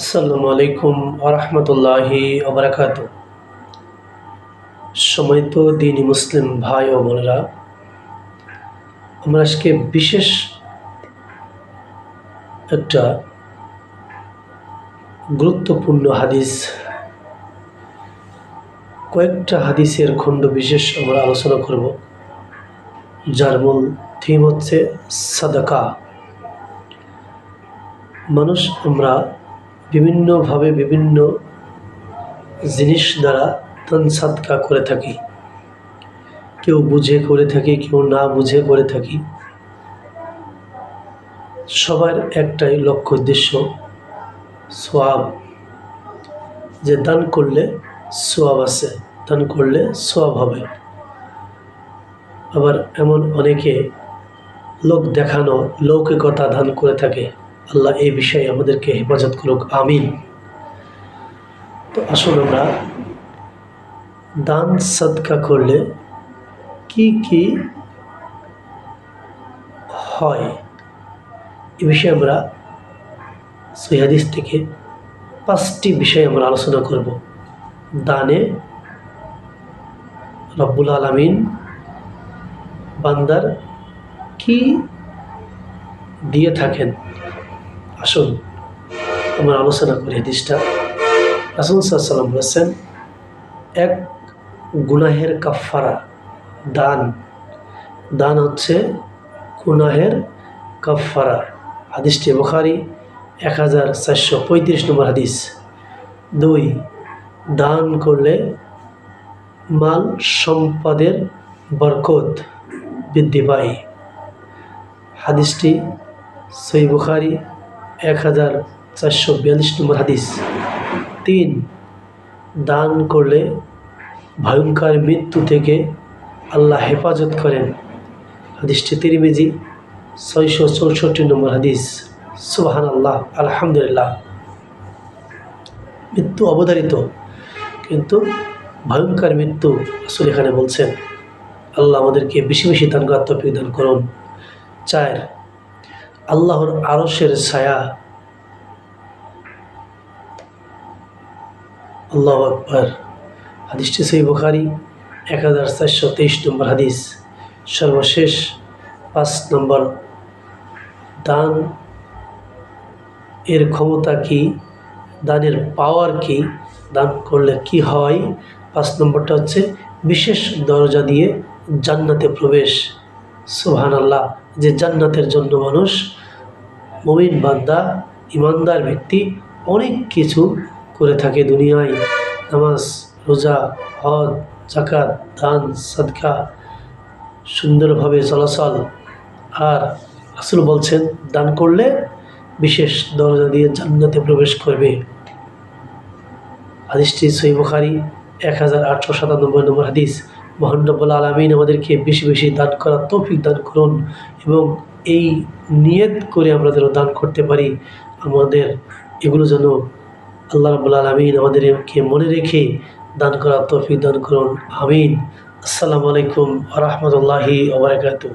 আসসালামু আলাইকুম আরহামতুল্লাহি আবরাকাত সময় তো দিনই মুসলিম ভাই ও বোনেরা, আমরা আজকে বিশেষ একটা গুরুত্বপূর্ণ হাদিস, কয়েকটা হাদিসের খণ্ড বিশেষ আমরা আলোচনা করব, যার মূল থিম হচ্ছে সাদাকা। মানুষ আমরা বিভিন্নভাবে বিভিন্ন জিনিস দ্বারা দান করে থাকি। কেউ বুঝে করে থাকি, কেউ না বুঝে করে থাকি। সবার একটাই লক্ষ্য, উদ্দেশ্য, সোয়াব। যে দান করলে সোয়াব আছে দান করলে সোয়াব হবে। আবার এমন অনেকে লোক দেখানো, লৌকিকতা দান করে থাকে। আল্লাহ এই বিষয়ে আমাদেরকে হেফাজত করুক, আমিন। তো আসুন আমরা দান সদকা করলে কি কি হয়? এ বিষয়ে আমরা সৈহাদিস থেকে পাঁচটি বিষয় আমরা আলোচনা করব। দানে রব্বুল আলমিন বান্দার কি দিয়ে থাকেন? আসুন, আমরা আলোচনা করি হাদিসটা। রাসুল সাল্লাম বলেছেন, এক গুনাহের কাফারা দান। দান হচ্ছে গুনাহের কাফারা হাদিসটি বুখারি এক হাজার চারশো পঁয়ত্রিশ নম্বর হাদিস। দুই, দান করলে মাল সম্পদের বরকত বৃদ্ধি পায়। হাদিসটি সই বুখারি এক হাজার চারশো বিয়াল্লিশ নম্বর হাদিস। তিন, দান করলে ভয়ঙ্কর মৃত্যু থেকে আল্লাহ হেফাজত করেন। হাদিসটি তিরিমিজি, ছয়শো চৌষট্টি নম্বর হাদিস। সুবাহান আল্লাহ আলহামদুলিল্লাহ। মৃত্যু অবধারিত, কিন্তু ভয়ঙ্কর মৃত্যু আসলে এখানে বলছেন, আল্লাহ আমাদেরকে বেশি বেশি দান করার করুন। চার, আল্লাহর আরসের ছায়া আল্লাহ আকবর। হাদিসটি সই বুখারি এক হাজার চারশো তেইশ নম্বর হাদিস। সর্বশেষ পাঁচ নম্বর। দান এর ক্ষমতা কি? দানের পাওয়ার কি? দান করলে কি হয়? পাঁচ নম্বরটা হচ্ছে বিশেষ দরজা দিয়ে জান্নাতে প্রবেশ। সুহান আল্লাহ যে জান্নাতের জন্য মানুষ মমিন বান্দা, ইমানদার ব্যক্তি অনেক কিছু করে থাকে দুনিয়ায়। নামাজ, রোজা, হজ জাকাত দান, সদকা, সুন্দরভাবে চলাচল। আর আসল বলছেন, দান করলে বিশেষ দরজা দিয়ে জান্নাতে প্রবেশ করবে। হাদিসটি সই বুখারি এক হাজার আটশো সাতানব্বই নম্বর হাদিস। মহানবুল আলমিন আমাদেরকে বেশি বেশি দান করার তৌফিক দান করুন এবং এই নিয়ত করে আমরা যেন দান করতে পারি। আমাদের এগুলো যেন আল্লাহ রাবুল আলমিন আমাদেরকে মনে রেখে দান করার তফি দান করুন। আমিন। আসসালামু আলাইকুম রহমতুল্লাহি ওবরাকাতু